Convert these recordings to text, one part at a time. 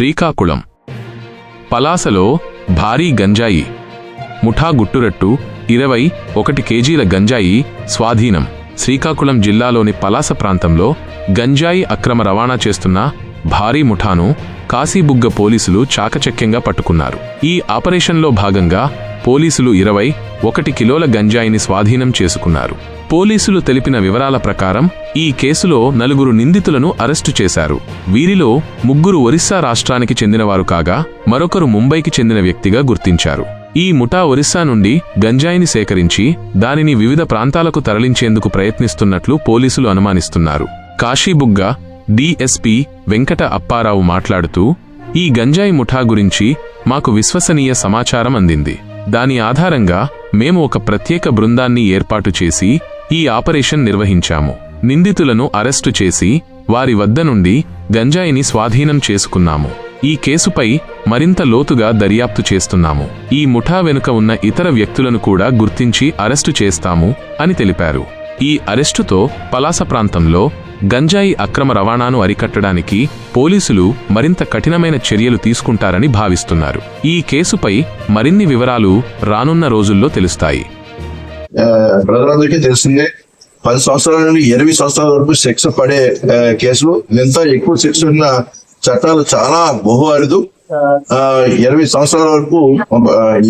శ్రీకాకుళం. పలాసలో భారీ గంజాయి ముఠా గుట్టురట్టు ఇరవై ఒకటి కేజీల గంజాయి స్వాధీనం. శ్రీకాకుళం జిల్లాలోని పలాస ప్రాంతంలో గంజాయి అక్రమ రవాణా చేస్తున్న భారీ ముఠాను కాశీబుగ్గ పోలీసులు చాకచక్యంగా పట్టుకున్నారు. ఈ ఆపరేషన్లో భాగంగా పోలీసులు ఇరవై ఒకటి కిలోల గంజాయిని స్వాధీనం చేసుకున్నారు. పోలీసులు తెలిపిన వివరాల ప్రకారం ఈ కేసులో నలుగురు నిందితులను అరెస్టు చేశారు. వీరిలో ముగ్గురు ఒరిస్సా రాష్ట్రానికి చెందినవారు కాగా మరొకరు ముంబైకి చెందిన వ్యక్తిగా గుర్తించారు. ఈ ముఠా ఒరిస్సా నుండి గంజాయిని సేకరించి దానిని వివిధ ప్రాంతాలకు తరలించేందుకు ప్రయత్నిస్తున్నట్లు పోలీసులు అనుమానిస్తున్నారు. కాశీబుగ్గ డిఎస్పి వెంకట అప్పారావు మాట్లాడుతూ ఈ గంజాయి ముఠా గురించి మాకు విశ్వసనీయ సమాచారం అందింది. దాని ఆధారంగా మేము ఒక ప్రత్యేక బృందాన్ని ఏర్పాటు చేసి ఈ ఆపరేషన్ నిర్వహించాము. నిందితులను అరెస్టు చేసి వారి వద్ద నుండి గంజాయిని స్వాధీనం చేసుకున్నాము. ఈ కేసుపై మరింత లోతుగా దర్యాప్తు చేస్తున్నాము. ఈ ముఠా వెనుక ఉన్న ఇతర వ్యక్తులను కూడా గుర్తించి అరెస్టు చేస్తాము అని తెలిపారు. ఈ అరెస్టుతో పలాస ప్రాంతంలో గంజాయి అక్రమ రవాణాను అరికట్టడానికి పోలీసులు మరింత కఠినమైన చర్యలు తీసుకుంటారని భావిస్తున్నారు. ఈ కేసుపై మరిన్ని వివరాలు రానున్న రోజుల్లో తెలుస్తాయి. ప్రజలందరికీ తెలిసిందే పది సంవత్సరాల నుండి ఇరవై సంవత్సరాల వరకు శిక్ష పడే కేసులు ఎంత ఎక్కువ శిక్ష ఉన్న చట్టాలు చాలా బహు అరుదు ఇరవై సంవత్సరాల వరకు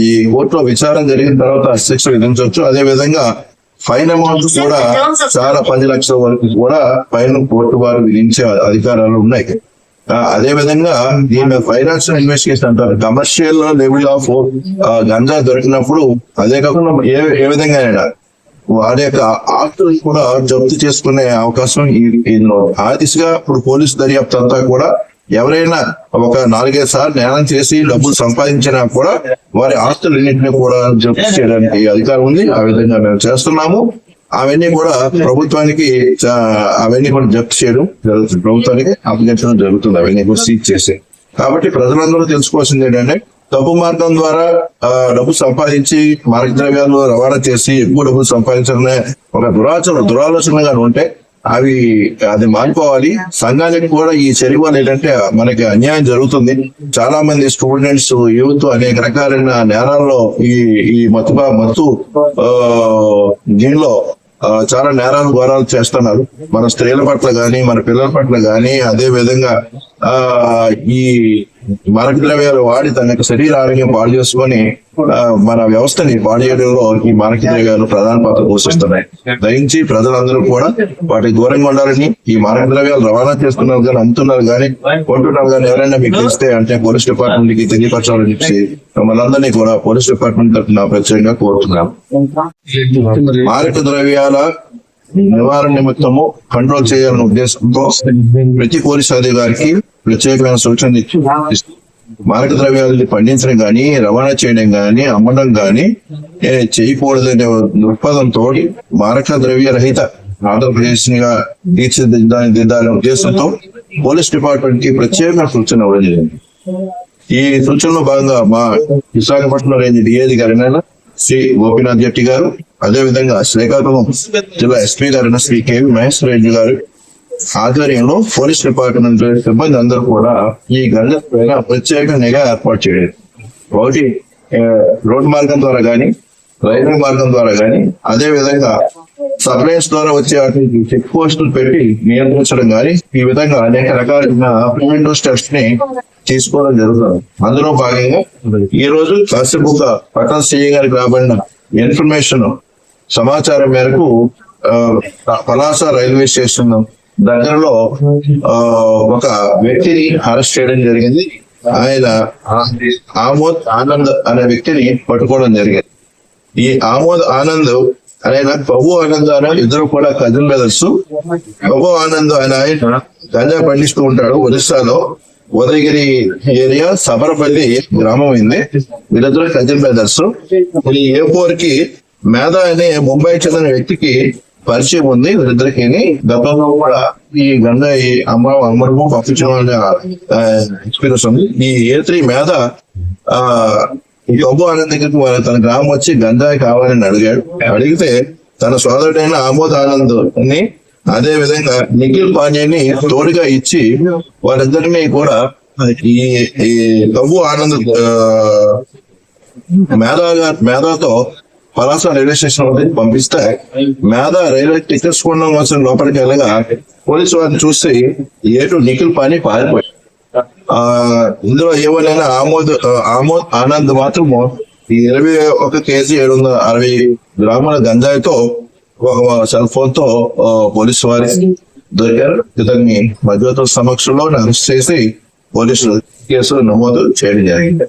ఈ కోర్టులో విచారణ జరిగిన తర్వాత శిక్ష విధించవచ్చు. అదే విధంగా ఫైన్ అమౌంట్ కూడా చాలా పది లక్షల వరకు కూడా ఫైన్ కోర్టు వారు విధించే అధికారాలు ఉన్నాయి. అదే విధంగా దీని ఫైనాన్షియల్ ఇన్వెస్టిగేషన్ అంటారు. కమర్షియల్ లెవెల్ ఆఫ్ గంజా దొరికినప్పుడు అదే కాకుండా ఏ ఏ విధంగా వారి యొక్క ఆస్తులు కూడా జప్తు చేసుకునే అవకాశం ఈ- ఇందులో ఆ దిశగా ఇప్పుడు పోలీసు దర్యాప్తు అంతా కూడా ఎవరైనా ఒక నాలుగైదు సార్లు నేరం చేసి డబ్బులు సంపాదించినా కూడా వారి ఆస్తులన్నింటినీ కూడా జప్తు చేయడానికి అధికారం ఉంది. ఆ విధంగా మేము చేస్తున్నాము. అవన్నీ కూడా ప్రభుత్వానికి అవన్నీ కూడా జప్తు చేయడం జరుగుతుంది. ప్రభుత్వానికి అప్పగించడం జరుగుతుంది. అవన్నీ కూడా సీజ్ చేసి. కాబట్టి ప్రజలందరూ తెలుసుకోవాల్సింది ఏంటంటే డబ్బు మార్గం ద్వారా డబ్బు సంపాదించి మార్గ ద్రవ్యాలు రవాణా చేసి ఎక్కువ డబ్బులు సంపాదించడమే ఒక దురాచరణ దురాలోచనగా ఉంటే అవి అది మానుకోవాలి. సంఘానికి కూడా ఈ చర్య వల్ల ఏంటంటే మనకి అన్యాయం జరుగుతుంది. చాలా మంది స్టూడెంట్స్ యూత్ అనేక రకాలైన నేరాల్లో ఈ ఈ మత్తు మత్తు దీనిలో చాలా నేరాలు ఘోరాలు చేస్తున్నారు. మన స్త్రీల పట్ల గాని మన పిల్లల పట్ల గాని అదే విధంగా ఆ ఈ మరక ద్రవ్యాలు వాడి తన యొక్క శరీర ఆరోగ్యం పాడు చేసుకొని మన వ్యవస్థని పాడు చేయడంలో ఈ మరక ద్రవ్యాలు ప్రధాన పాత్ర పోషిస్తున్నాయి. దయించి ప్రజలందరూ కూడా వాటికి దూరంగా ఉండాలని ఈ మరక ద్రవ్యాలు రవాణా చేస్తున్నారు కానీ అమ్ముతున్నారు కానీ కొంటున్నారు కానీ ఎవరైనా మీకు తెలిస్తే అంటే పోలీస్ డిపార్ట్మెంట్కి తెలియపరచాలని చెప్పి మనందరినీ కూడా పోలీస్ డిపార్ట్మెంట్ తరఫున ప్రత్యేకంగా కోరుతున్నాం మారక ద్రవ్యాల నివారణ నిమిత్తము కంట్రోల్ చేయాలనే ఉద్దేశంతో ప్రతి పోలీస్ అధికారికి ప్రత్యేకమైన సూచనలు మారక ద్రవ్యాలని పండించడం గాని రవాణా చేయడం గాని అమ్మడం గాని చేయకూడదనే దృక్పథంతో మారక ద్రవ్య రహిత ఆంధ్రప్రదేశ్గా తీర్చిదిద్దాలనే ఉద్దేశంతో పోలీస్ డిపార్ట్మెంట్కి ప్రత్యేక సూచన ఇవ్వడం జరిగింది. ఈ సూచనలో భాగంగా మా విశాఖపట్నం రేంజ్ డిఏది గారైన శ్రీ గోపీనాథ్ జట్టి గారు అదే విధంగా శ్రీకాకుళం జిల్లా ఎస్పీ గారు శ్రీ కేవి మహేశ్వర రెడ్డి గారు ఆధ్వర్యంలో పోలీస్ డిపార్ట్మెంట్ సిబ్బంది అందరూ కూడా ఈ గంజ పైన ప్రత్యేక నిఘా ఏర్పాటు చేయలేదు. ఒకటి రోడ్డు మార్గం ద్వారా కానీ రైల్వే మార్గం ద్వారా కానీ అదే విధంగా సప్లైస్ ద్వారా వచ్చే వాటికి చెక్ పోస్టులు పెట్టి నియంత్రించడం కానీ ఈ విధంగా అనేక రకాలైన ప్రివెంటివ్ స్టెప్స్ని తీసుకోవడం జరుగుతుంది. అందులో భాగంగా ఈ రోజు కాసేపు పట్టణ సీఏ గారికి రాబడిన ఇన్ఫర్మేషన్ సమాచారం మేరకు పలాస రైల్వే స్టేషన్ దగ్గరలో ఆ, ఒక వ్యక్తిని అరెస్ట్ చేయడం జరిగింది. ఆయన ఆమోద్ ఆనంద్ అనే వ్యక్తిని పట్టుకోవడం జరిగింది. ఈ ఆమోద్ ఆనంద్ ఆయన ప్రభు ఆనంద్ అనే ఇద్దరు కూడా కజిన్ బ్రదర్స్. ప్రభు ఆనంద్ అనే ఆయన గంజా పండిస్తూ ఉంటాడు ఒరిస్సాలో. ఉదయగిరి ఏరియా సబరపల్లి గ్రామం అయింది వీళ్ళిద్దరు కజిన్ బ్రదర్స్. ఈ ఏ ఫోర్కి మేధా అనే ముంబై చెందిన వ్యక్తికి పరిచయం ఉంది. వీరిద్దరికి గతంలో కూడా ఈ గంగా అమ్మ అమ్మడము పంపించడం ఎక్స్పీరియన్స్ ఉంది. ఈ ఏ త్రీ మేధ ఆ ఈ ఆనంద్ దగ్గరికి వారు తన గ్రామం వచ్చి గంజాయి కావాలని అడిగాడు. అడిగితే తన సోదరుడైన ఆమోద్ ఆనంద్ని అదే విధంగా నిఖిల్ పాండ్యని తోడుగా ఇచ్చి వారిద్దరిని కూడా ఈ ఈ కవ్వు ఆనంద్ మేధా గారు మేధాతో పలాస రైల్వే స్టేషన్ వద్దకు పంపిస్తే మేధా రైల్వే టికెట్స్ కొండం వచ్చిన లోపలికి వెళ్ళగా పోలీసు వారిని చూసి ఏటు నిఖిల్ పని పారిపోయి. ఆ ఇందులో ఏమైనా ఆమోద్ ఆమోద్ ఆనంద్ మాత్రము ఈ ఇరవై ఒక కేజీ ఏడు వందల అరవై గ్రాముల గంజాయితో ఒక సెల్ ఫోన్తో పోలీసు వారి దొరికారు. ఇతన్ని మధ్యవర్తుల సమక్షంలో అరెస్ట్ చేసి పోలీసులు కేసులు నమోదు చేయడం జరిగింది.